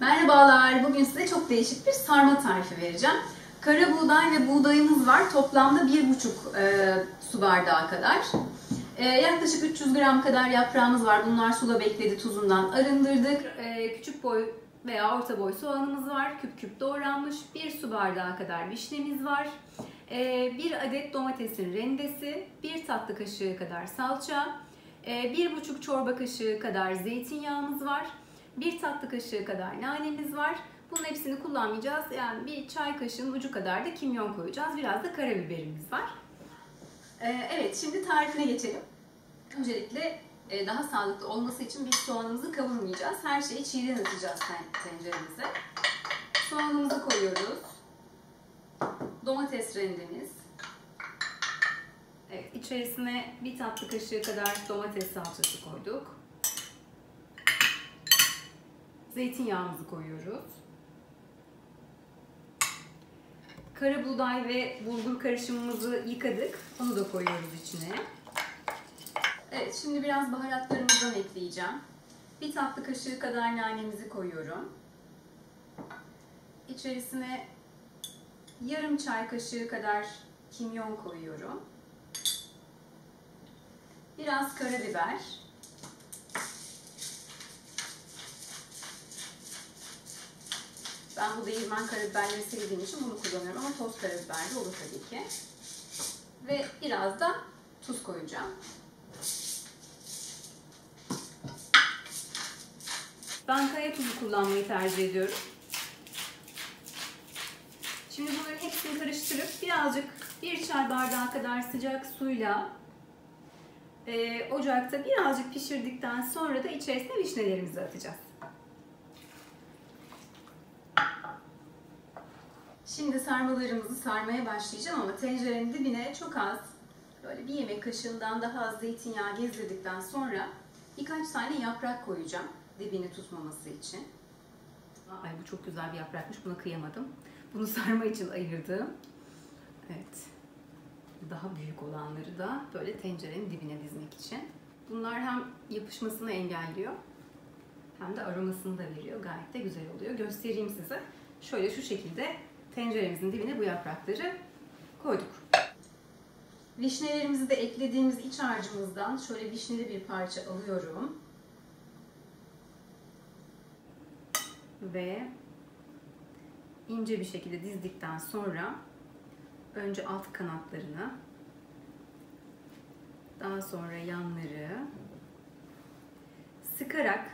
Merhabalar, bugün size çok değişik bir sarma tarifi vereceğim. Kara buğday ve buğdayımız var. Toplamda 1,5 e, su bardağı kadar. E, yaklaşık 300 gram kadar yaprağımız var. Bunlar suda bekledi, tuzundan arındırdık. E, küçük boy veya orta boy soğanımız var. Küp küp doğranmış. 1 su bardağı kadar vişnemiz var. E, 1 adet domatesin rendesi. 1 tatlı kaşığı kadar salça. E, 1,5 çorba kaşığı kadar zeytinyağımız var. 1 tatlı kaşığı kadar nanemiz var. Bunun hepsini kullanmayacağız. Yani bir çay kaşığının ucu kadar da kimyon koyacağız. Biraz da karabiberimiz var. Ee, evet, şimdi tarifine geçelim. Öncelikle e, daha sağlıklı olması için biz soğanımızı kavurmayacağız. Her şeyi çiğden atacağız tenceremize. Soğanımızı koyuyoruz. Domates rendemiz. Evet, içerisine bir tatlı kaşığı kadar domates salçası koyduk. Zeytinyağımızı koyuyoruz. Kara buğday ve bulgur karışımımızı yıkadık. Onu da koyuyoruz içine. Evet, şimdi biraz baharatlarımızdan ekleyeceğim. Bir tatlı kaşığı kadar nanemizi koyuyorum. İçerisine yarım çay kaşığı kadar kimyon koyuyorum. Biraz karabiber. Ben bu değirmen karabiberleri sevdiğim için bunu kullanıyorum ama toz karabiber de olur tabii ki. Ve biraz da tuz koyacağım. Ben kaya tuzu kullanmayı tercih ediyorum. Şimdi bunların hepsini karıştırıp birazcık bir çay bardağı kadar sıcak suyla e, ocakta birazcık pişirdikten sonra da içerisine vişnelerimizi atacağız. Şimdi sarmalarımızı sarmaya başlayacağım ama tencerenin dibine çok az, böyle bir yemek kaşığından daha az zeytinyağı gezdirdikten sonra birkaç tane yaprak koyacağım dibini tutmaması için. Ay bu çok güzel bir yaprakmış, buna kıyamadım. Bunu sarma için ayırdım. Evet. Daha büyük olanları da böyle tencerenin dibine dizmek için. Bunlar hem yapışmasını engelliyor hem de aromasını da veriyor. Gayet de güzel oluyor. Göstereyim size. Şöyle şu şekilde tenceremizin dibine bu yaprakları koyduk. Vişnelerimizi de eklediğimiz iç harcımızdan şöyle vişneli bir parça alıyorum. Ve ince bir şekilde dizdikten sonra önce alt kanatlarını daha sonra yanları sıkarak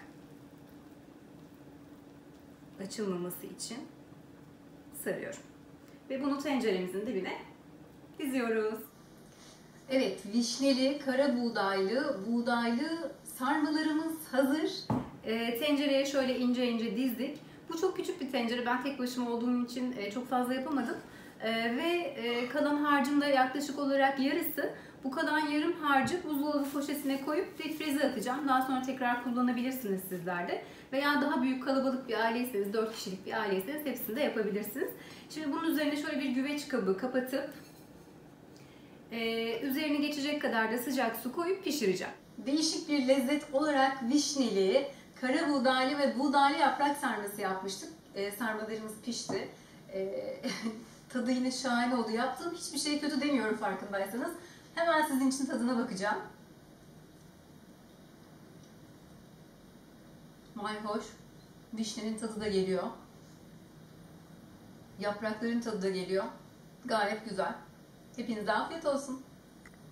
açılmaması için sarıyorum. Ve bunu tenceremizin dibine diziyoruz. Evet, vişneli, kara buğdaylı, buğdaylı sarmalarımız hazır. E, tencereye şöyle ince ince dizdik. Bu çok küçük bir tencere. Ben tek başıma olduğum için e, çok fazla yapamadım. E, ve e, kalan harcın da yaklaşık olarak yarısı. Bu kalan yarım harcı buzdolabı poşetine koyup difrize atacağım. Daha sonra tekrar kullanabilirsiniz sizler de. Veya daha büyük kalabalık bir aileyseniz, 4 kişilik bir aileyseniz hepsini de yapabilirsiniz. Şimdi bunun üzerine şöyle bir güveç kabı kapatıp e, üzerine geçecek kadar da sıcak su koyup pişireceğim. Değişik bir lezzet olarak vişneli, kara buğdaylı ve buğdaylı yaprak sarması yapmıştık. E, sarmalarımız pişti. E, tadı yine şahane oldu. Yaptığım hiçbir şey kötü demiyorum farkındaysanız. Hemen sizin için tadına bakacağım. Mayhoş. Vişnenin tadı da geliyor. Yaprakların tadı da geliyor. Gayet güzel. Hepinize afiyet olsun.